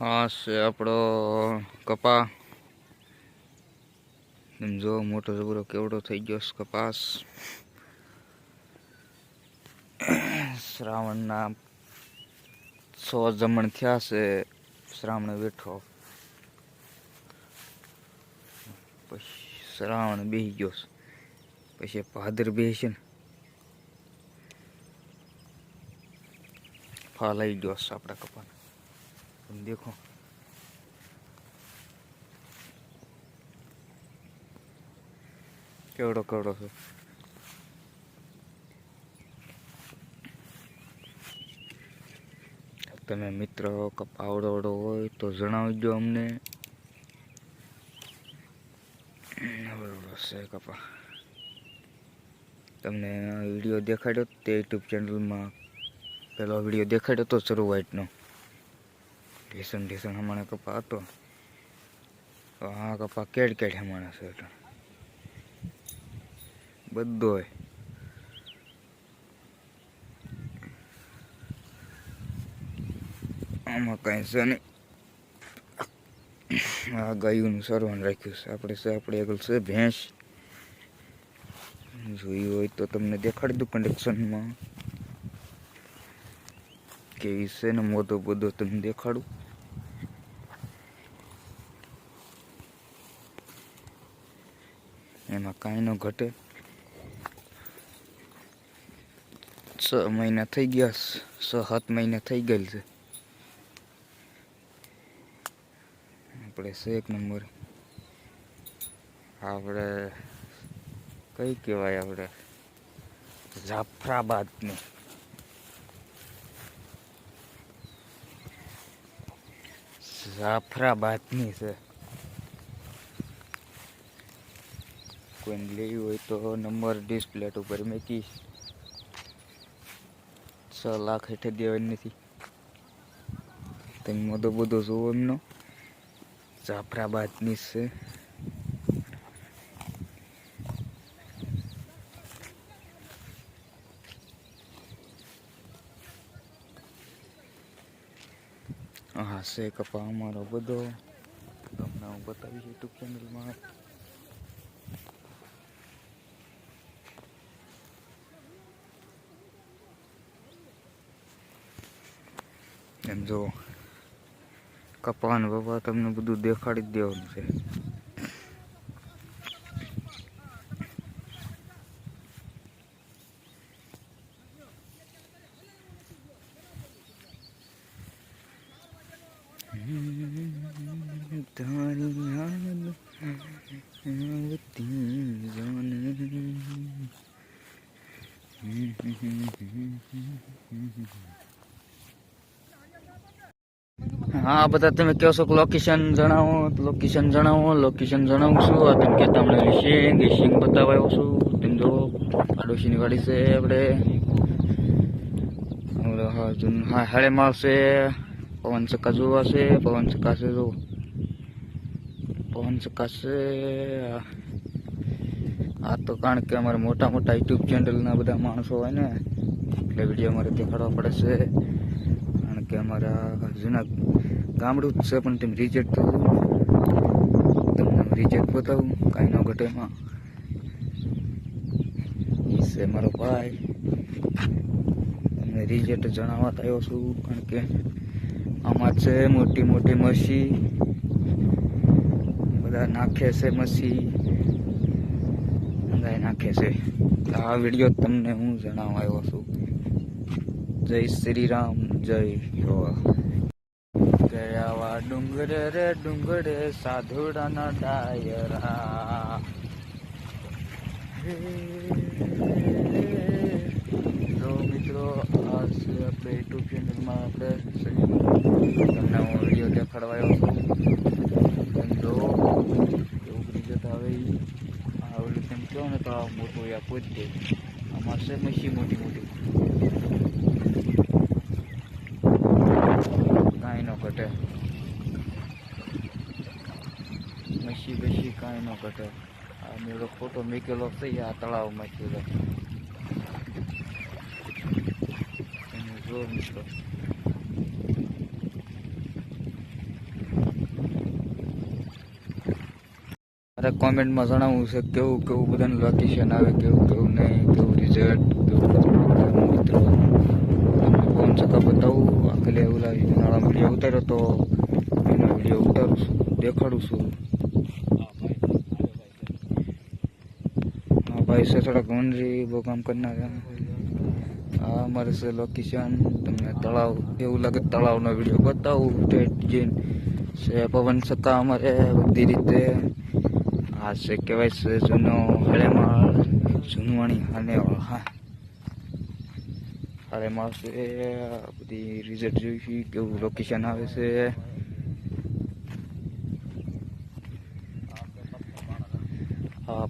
આ છે, આપણો કપા. એમ જો, મોટો જબરો કેવડો થઈ ગયો છે, કપાસ. શ્રાવણના સો જમણ થયા છે, શ્રાવણ બેઠો પછી શ્રાવણ બેસી ગયો છે, પછી ભાદર બેસી ને. ફાલાઈ ગયો છે આપણા કપાને. તમે દેખો કેવડો કેવડો છે તમે મિત્રો કપાવડો વડો હોય તો જણાવજો અમને બરોબર છે કપા તમને વીડિયો દેખાડ્યો તે યુટ્યુબ ચેનલમાં પેલો વીડિયો દેખાડ્યો તો શરૂઆતનો ઢીસણ ઢીસણ હમણાં કપા હતો. આ કપા કેડ કેડ હમણાં છે એટલે બધો આમાં કાંઈ છે નહીં. આ ગાયોનું સરવાન રાખ્યું છે. આપણે છે, આપણે આગળ છે, ભેંસ. જોયું હોય તો તમને દેખાડી દઉં કન્ડક્શનમાં કેવી છે ને મોટો બધો, તમને દેખાડું? એમાં કાંઈ ન ઘટે. છ મહિના થઈ ગયા છ સાત મહિના થઈ ગયેલ છે. આપણે છે એક નંબર. આપણે, કઈ કહેવાય આપણે? જાફરાબાદની. જાફરાબાદની છે. કોઈને લેવી હોય તો નંબર ડિસ્પ્લેટ ઉપર મેકીશ. છ લાખ હેઠે દેવાની નથી. તમે મોટો બધો જોવો એમનો. જાફરાબાદની છે. હા છે કપા અમારો બધો. તમને હું બતાવીશ યુટ્યુબ ચેનલમાં એમ જો કપા ને બપા તમને બધું દેખાડી જ દેવાનું છે. હા, બધા તમે કહો છો લોકેશન જણાવો લોકેશન જણાવો લોકેશન જણાવું છું. આ તમે કે તમને રિશિંગ રિશિંગ બતાવ્યો છું. તેમ જો પાડોશીની વાડી છે આપણે. હા, હાડે માલ છે. પવન ચક્કા છે પવન ચક્કા છે જો પવન ચક્કા છે આ તો કારણ કે અમારે મોટા મોટા યુટ્યુબ ચેનલના બધા માણસો હોય ને એટલે વીડિયો અમારે દેખાડવા પડે છે કારણ કે અમારા જૂના ગામડું જ છે પણ તેમ રિજેક્ટ થયું રિજેક્ટ બતાવું કાંઈ ન ઘટે એમાં છે મારો ભાઈ તમને રિજેક્ટ જણાવવા આવ્યો છું કારણ કે આમાં છે મોટી મોટી મસી, બધા નાખે છે મસી, ગાય નાખે છે. આ વીડિયો તમને હું જણાવવા આવ્યો છું. જય શ્રી રામ જય ગયા ડુંગરે રે ડુંગરે સાધુડાના ડાયરા. મિત્રો, આ છે આપણે યુટ્યુબ ચેનલમાં આપણે તમને હું વીડિયો દેખાડવા આવ્યો છું જો, એવું બધી જતા હવે એ ઓલું તેમ કહો ને તો આ મોટું યા પૂછ આમાં છે મશી મોટી મોટી. કાંઈ ન ઘટે. મશી બશી કાંઈ ન ઘટે. આ મેળો ફોટો મેકેલો છે આ તળાવમાં છે તમે જો મિત્રો. તમારે કોમેન્ટમાં જણાવવું છે કેવું કેવું બધાનું લોકેશન આવે, કેવું કેવું નહીં, કેવું રિઝલ્ટ કેવું મિત્રો. તમને ફોન ચકા બતાવું આખલે ઓલા નાળા વીડિયો ઉતાર્યો તો એનો વીડિયો ઉતારું છું, દેખાડું છું. હા, ભાઈ છે થોડાક વનરી બહુ કામ કરનાર હા, અમારે છે લોકેશન તમને તળાવ, એવું લાગે તળાવનો વીડિયો બતાવું. સ્ટેટ જઈને પવન સકા અમારે, બધી રીતે. આ છે કહેવાય છે જૂનો હળેમાળ, જૂનવાણી અને હા છે બધી રિઝલ્ટ જોઈશું કેવું લોકેશન આવે છે.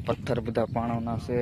પથ્થર બધા પાણોના છે.